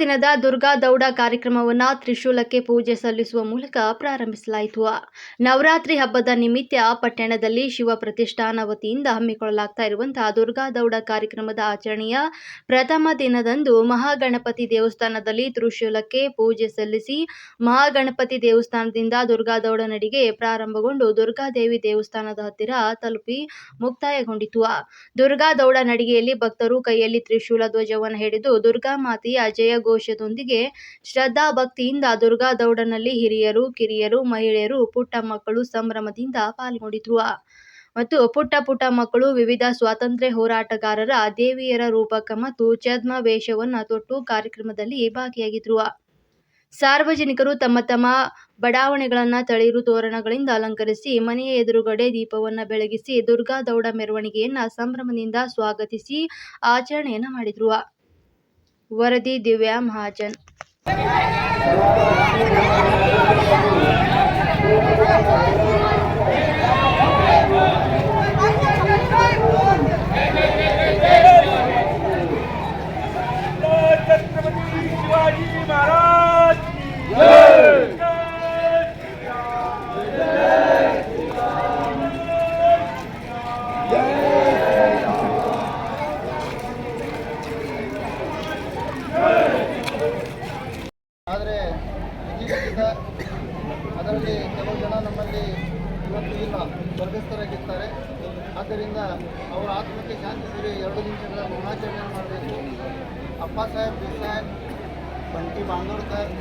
ದಿನದ ದುರ್ಗಾ ದೌಡ ಕಾರ್ಯಕ್ರಮವನ್ನು ತ್ರಿಶೂಲಕ್ಕೆ ಪೂಜೆ ಸಲ್ಲಿಸುವ ಮೂಲಕ ಪ್ರಾರಂಭಿಸಲಾಯಿತು. ನವರಾತ್ರಿ ಹಬ್ಬದ ನಿಮಿತ್ತ ಪಟ್ಟಣದಲ್ಲಿ ಶಿವ ಪ್ರತಿಷ್ಠಾನ ವತಿಯಿಂದ ಹಮ್ಮಿಕೊಳ್ಳಲಾಗ್ತಾ ಇರುವಂತಹ ದುರ್ಗಾ ದೌಡ ಕಾರ್ಯಕ್ರಮದ ಆಚರಣೆಯ ಪ್ರಥಮ ದಿನದಂದು ಮಹಾಗಣಪತಿ ದೇವಸ್ಥಾನದಲ್ಲಿ ತ್ರಿಶೂಲಕ್ಕೆ ಪೂಜೆ ಸಲ್ಲಿಸಿ ಮಹಾಗಣಪತಿ ದೇವಸ್ಥಾನದಿಂದ ದುರ್ಗಾ ದೌಡ ನಡಿಗೆ ಪ್ರಾರಂಭಗೊಂಡು ದುರ್ಗಾದೇವಿ ದೇವಸ್ಥಾನದ ಹತ್ತಿರ ತಲುಪಿ ಮುಕ್ತಾಯಗೊಂಡಿತು. ದುರ್ಗಾ ದೌಡ ನಡಿಗೆಯಲ್ಲಿ ಭಕ್ತರು ಕೈಯಲ್ಲಿ ತ್ರಿಶೂಲ ಧ್ವಜವನ್ನು ಹಿಡಿದು ದುರ್ಗಾ ಮಾತೆಯ ಜಯ ಘೋಷದೊಂದಿಗೆ ಶ್ರದ್ಧಾ ಭಕ್ತಿಯಿಂದ ದುರ್ಗಾ ದೌಡನಲ್ಲಿ ಹಿರಿಯರು, ಕಿರಿಯರು, ಮಹಿಳೆಯರು, ಪುಟ್ಟ ಮಕ್ಕಳು ಸಂಭ್ರಮದಿಂದ ಪಾಲ್ಗೊಂಡಿದ್ರು. ಮತ್ತು ಪುಟ್ಟ ಪುಟ್ಟ ಮಕ್ಕಳು ವಿವಿಧ ಸ್ವಾತಂತ್ರ್ಯ ಹೋರಾಟಗಾರರ ದೇವಿಯರ ರೂಪಕ ಮತ್ತು ಛದ್ಮ ವೇಷವನ್ನು ತೊಟ್ಟು ಕಾರ್ಯಕ್ರಮದಲ್ಲಿ ಭಾಗಿಯಾಗಿದ್ರು. ಸಾರ್ವಜನಿಕರು ತಮ್ಮ ತಮ್ಮ ಬಡಾವಣೆಗಳನ್ನು ತಳಿರು ತೋರಣಗಳಿಂದ ಅಲಂಕರಿಸಿ, ಮನೆಯ ಎದುರುಗಡೆ ದೀಪವನ್ನು ಬೆಳಗಿಸಿ, ದುರ್ಗಾ ದೌಡ ಮೆರವಣಿಗೆಯನ್ನ ಸಂಭ್ರಮದಿಂದ ಸ್ವಾಗತಿಸಿ, ಆಚರಣೆಯನ್ನ ಮಾಡಿದ್ರು. वरदी दिव्या महाजन। ವಿಧಿಲಿಖಿತ ಅದರಲ್ಲಿ ಕೆಲವು ಜನ ನಮ್ಮಲ್ಲಿ ಇವತ್ತು ಇಲ್ಲ ಸ್ವರ್ಗಸ್ಥರಾಗಿರ್ತಾರೆ ಆದ್ದರಿಂದ ಅವರ ಆತ್ಮಕ್ಕೆ ಶಾಂತಿ ಸೇರಿ ಎರಡು ನಿಮಿಷಗಳ ಮೌನಾಚರಣೆ ಮಾಡಬೇಕು. ಅಪ್ಪ ಸಾಹೇಬ್ ದೇಸಾಯಿ ಬಂಟಿ ಬಾಂದೋಡ್ಕರ್